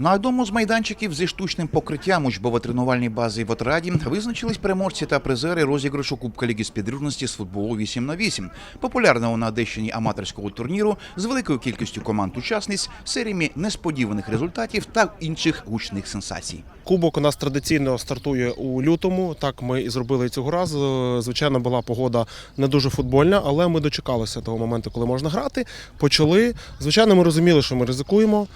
На одному з майданчиків зі штучним покриттям учбово-тренувальній бази в Отраді визначились переможці та призери розіграшу Кубка Ліги співдружності з футболу 8 на 8 популярного на Одещині аматорського турніру з великою кількістю команд учасниць, серіями несподіваних результатів та інших гучних сенсацій. Кубок у нас традиційно стартує у лютому. Так ми і зробили цього разу. Звичайно, була погода не дуже футбольна, але ми дочекалися того моменту, коли можна грати. Почали. Звичайно, ми розуміли, що ми ризикуємо.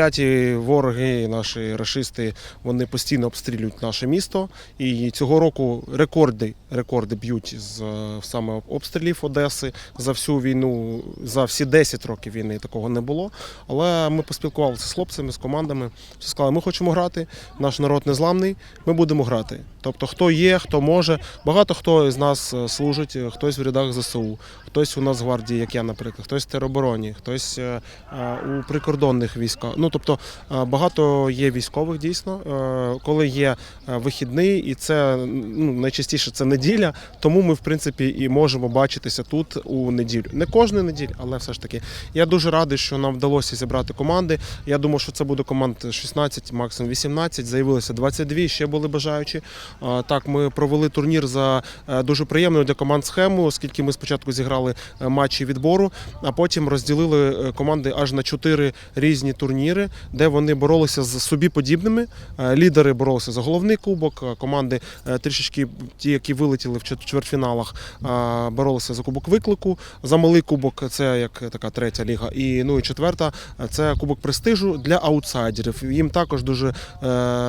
А, вороги, наші рашисти, вони постійно обстрілюють наше місто. І цього року рекорди, рекорди б'ють з е, саме обстрілів Одеси за всю війну, за всі 10 років війни такого не було. Але ми поспілкувалися з хлопцями, з командами. Всі сказали, ми хочемо грати, наш народ незламний, ми будемо грати. Тобто, хто є, хто може. Багато хто з нас е, служить, е, хтось в рядах ЗСУ, хтось у нас гвардії, як я, наприклад, хтось в теробороні, хтось у прикордонних військах. Ну тобто е, багато є військових дійсно, Е, коли є е, вихідний, і це ну, найчастіше це неділя, тому ми в принципі і можемо бачитися тут у неділю. Не кожну неділю, але все ж таки. Я дуже радий, що нам вдалося зібрати команди. Я думав, що це буде команд 16, максимум 18. Заявилося 22, ще були бажаючі. Так, ми провели турнір за дуже приємною для команд схему, оскільки ми спочатку зіграли матчі відбору, а потім розділили команди аж на чотири різні турніри, де вони боролися з собі подібними. Е, Лідери боролися за головний кубок, команди е, трішечки ті, які вилетіли в чвертьфіналах, боролися за кубок виклику. За малий кубок це як така третя ліга. І ну і четверта це кубок престижу для аутсайдерів. Їм також дуже е,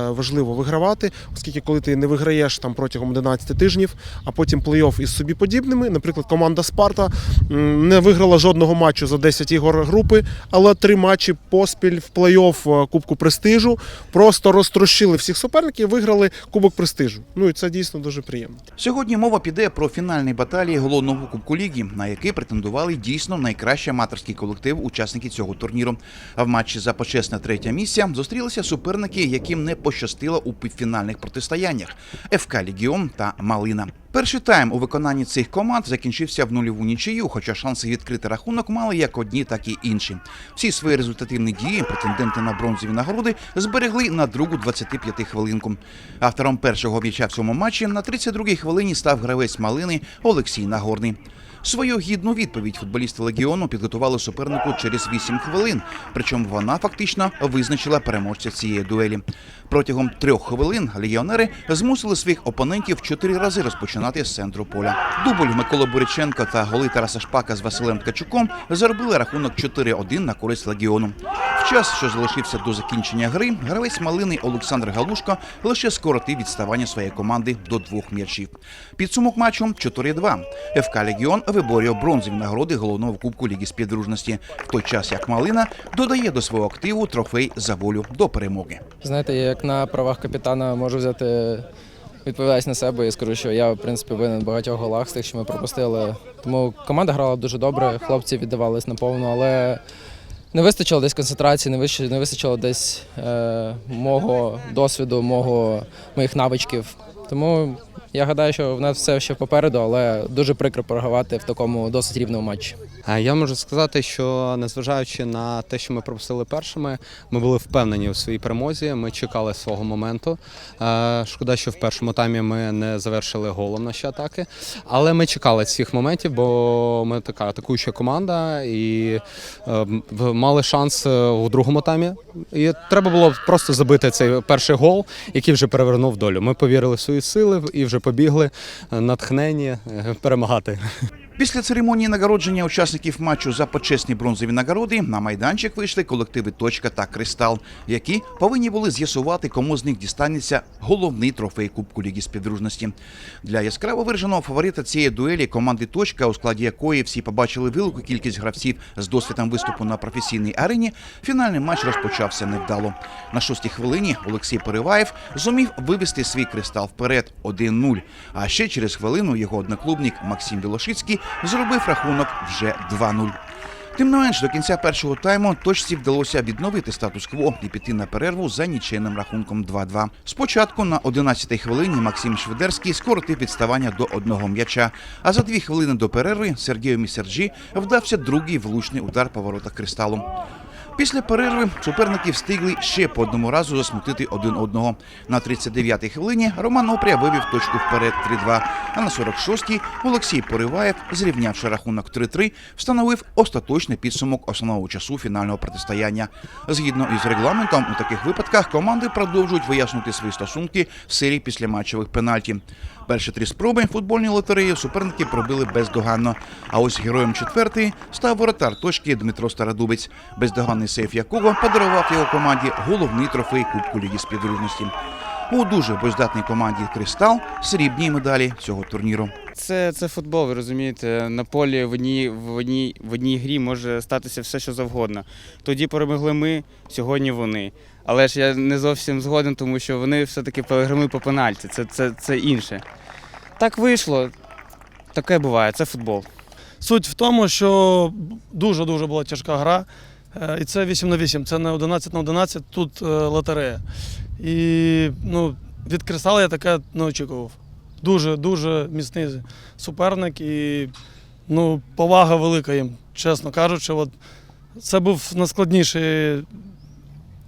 важливо вигравати, оскільки коли ти не виграєш там протягом 11 тижнів, а потім плей-офф із собі подібними. Наприклад, команда Спарта не виграла жодного матчу за 10 ігор групи, але три матчі поспіль в плей-офф е, Кубку престижу просто розтрощили всіх суперників, виграли Кубок престижу. Ну і це дійсно дуже приємно. Сьогодні мова піде про фінальні баталії головного Кубку Ліги, на який претендували дійсно найкращий аматорський колектив учасники цього турніру. А в матчі за почесне третє місце зустрілися суперники, яким не пощастило у півфінальних протистояннях ФК Легіон та Малина. Перший тайм у виконанні цих команд закінчився в нульову нічию, хоча шанси відкрити рахунок мали як одні, так і інші. Всі свої результативні дії претенденти на бронзові нагороди зберегли на другу 25 хвилинку. Автором першого м'яча в цьому матчі на 32-й хвилині став гравець Малини Олексій Нагорний. Свою гідну відповідь футболісти легіону підготували супернику через 8 хвилин. Причому вона фактично визначила переможця цієї дуелі. Протягом трьох хвилин легіонери змусили своїх опонентів чотири рази розпочинати з центру поля. Дубль Микола Буряченко та голи Тараса Шпака з Василем Ткачуком заробили рахунок 4-1 на користь легіону. В час, що залишився до закінчення гри, гравець малини Олександр Галушко лише скоротив відставання своєї команди до двох м'ячів. Підсумок матчу 4-2. ФК Легіон виборює бронзові нагороди головного кубку Ліги співдружності, в той час як Малина додає до свого активу трофей за волю до перемоги. Знаєте, я як на правах капітана можу взяти відповідальність на себе і скажу, що я в принципі винен в багатьох голах з тих, що ми пропустили. Тому команда грала дуже добре, хлопці віддавались наповну, але не вистачило десь концентрації, не вистачило, не вистачило десь е, мого досвіду, мого моїх навичків. Тому я гадаю, що в нас все ще попереду, але дуже прикро програвати в такому досить рівному матчі. Я можу сказати, що незважаючи на те, що ми пропустили першими, ми були впевнені у своїй перемозі. Ми чекали свого моменту. Е, Шкода, що в першому таймі ми не завершили голом наші атаки, але ми чекали цих моментів, бо ми така атакуюча команда і е, мали шанс е, у другому таймі. І треба було просто забити цей перший гол, який вже перевернув долю. Ми повірили в свої сили і вже побігли е, натхнені е, перемагати. Після церемонії нагородження учасників матчу за почесні бронзові нагороди на майданчик вийшли колективи Точка та Кристал, які повинні були з'ясувати, кому з них дістанеться головний трофей Кубку Ліги співдружності. Для яскраво вираженого фаворита цієї дуелі команди Точка, у складі якої всі побачили велику кількість гравців з досвідом виступу на професійній арені, фінальний матч розпочався невдало. На шостій хвилині Олексій Переваєв зумів вивести свій кристал вперед 1-0. А ще через хвилину його одноклубник Максим Білошицький зробив рахунок вже 2-0. Тим не менш, до кінця першого тайму точці вдалося відновити статус-кво і піти на перерву за нічийним рахунком 2-2. Спочатку на 11-й хвилині Максим Шведерський скоротив відставання до одного м'яча. А за дві хвилини до перерви Сергію Місерджі вдався другий влучний удар по воротах кристалу. Після перерви суперники встигли ще по одному разу засмутити один одного. На 39-й хвилині Роман Опря вивів точку вперед 3-2, а на 46-й Олексій Пориваєв, зрівнявши рахунок 3-3, встановив остаточний підсумок основного часу фінального протистояння. Згідно із регламентом, у таких випадках команди продовжують вияснити свої стосунки в серії післяматчевих пенальті. Перші три спроби футбольні лотереї суперники пробили бездоганно. А ось героєм четвертої став воротар точки Дмитро Стародубець, бездоганний сейф якого подарував його команді головний трофей Кубку Ліги співдружності. У дуже боєздатній команді Кристал срібні медалі цього турніру. Це, це футбол, ви розумієте. На полі в одній, в, одній, в одній грі може статися все, що завгодно. Тоді перемогли ми, сьогодні вони. Але ж я не зовсім згоден, тому що вони все-таки переграли по пенальті. Це, це, це інше. Так вийшло. Таке буває, це футбол. Суть в тому, що дуже-дуже була тяжка гра. Е, І це 8 на 8, це не 11 на 11, тут е, лотерея. І ну, від Кристала я таке не очікував. Дуже-дуже міцний суперник і ну, повага велика їм, чесно кажучи. От, це був найскладніший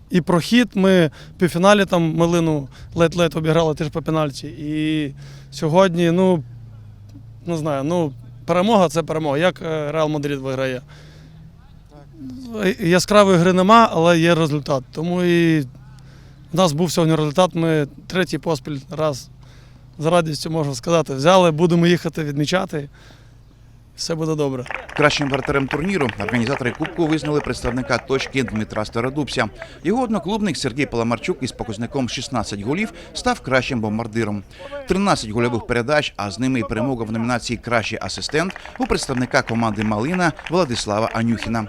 і прохід. Ми в півфіналі там Милину ледь-ледь обіграли теж по пенальті. І сьогодні, ну, не знаю, ну, перемога це перемога. Як е, Реал Мадрид виграє? Яскравої гри нема, але є результат. Тому і в нас був сьогодні результат. Ми третій поспіль раз з радістю можна сказати, взяли, будемо їхати відмічати. Все буде добре. Кращим вратарем турніру організатори Кубку визнали представника точки Дмитра Стародубця. Його одноклубник Сергій Паламарчук із показником 16 голів став кращим бомбардиром. 13 гольових передач, а з ними і перемога в номінації Кращий асистент у представника команди Малина Владислава Анюхіна.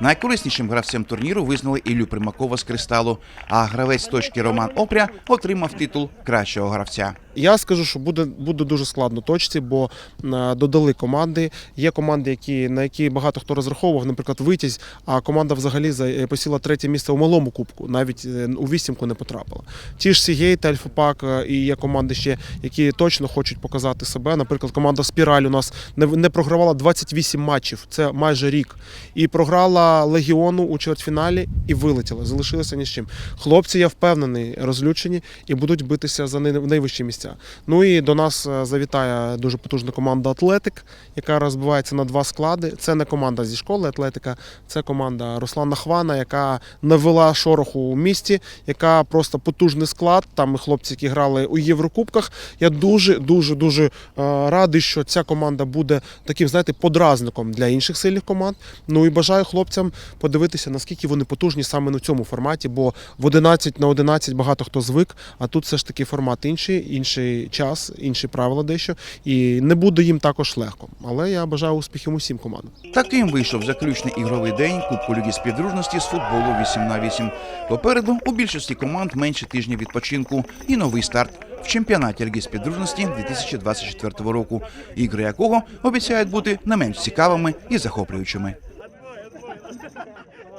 Найкориснішим гравцем турніру визнали Іллю Примакова з кристалу, а гравець точки Роман Опря отримав титул кращого гравця. Я скажу, що буде, буде дуже складно точці, бо е, додали команди. Є команди, які, на які багато хто розраховував, наприклад, витязь, а команда взагалі е, посіла третє місце у малому кубку, навіть е, у вісімку не потрапила. Ті ж Сігейт, Альфа-Пак е, і є команди ще, які точно хочуть показати себе. Наприклад, команда Спіраль у нас не, не програвала 28 матчів, це майже рік. І програла Легіону у чвертьфіналі і вилетіла. Залишилася ні з чим. Хлопці, я впевнений, розлючені і будуть битися за най- найвищі місця. Ну і до нас е, завітає дуже потужна команда Атлетик, яка розбивається на два склади. Це не команда зі школи Атлетика, це команда Руслана Хвана, яка навела шороху у місті, яка просто потужний склад. Там хлопці, які грали у Єврокубках. Я дуже, дуже, дуже е, радий, що ця команда буде таким, знаєте, подразником для інших сильних команд. Ну і бажаю хлопцям подивитися, наскільки вони потужні саме на цьому форматі, бо в 11 на 11 багато хто звик, а тут все ж таки формат інший, інший час, інші правила дещо. І не буде їм також легко. Але я бажаю успіхів усім командам. Таким вийшов заключний ігровий день Кубку Ліги співдружності з футболу 8 на 8. Попереду у більшості команд менше тижня відпочинку і новий старт в чемпіонаті Ліги співдружності 2024 року, ігри якого обіцяють бути не менш цікавими і захоплюючими.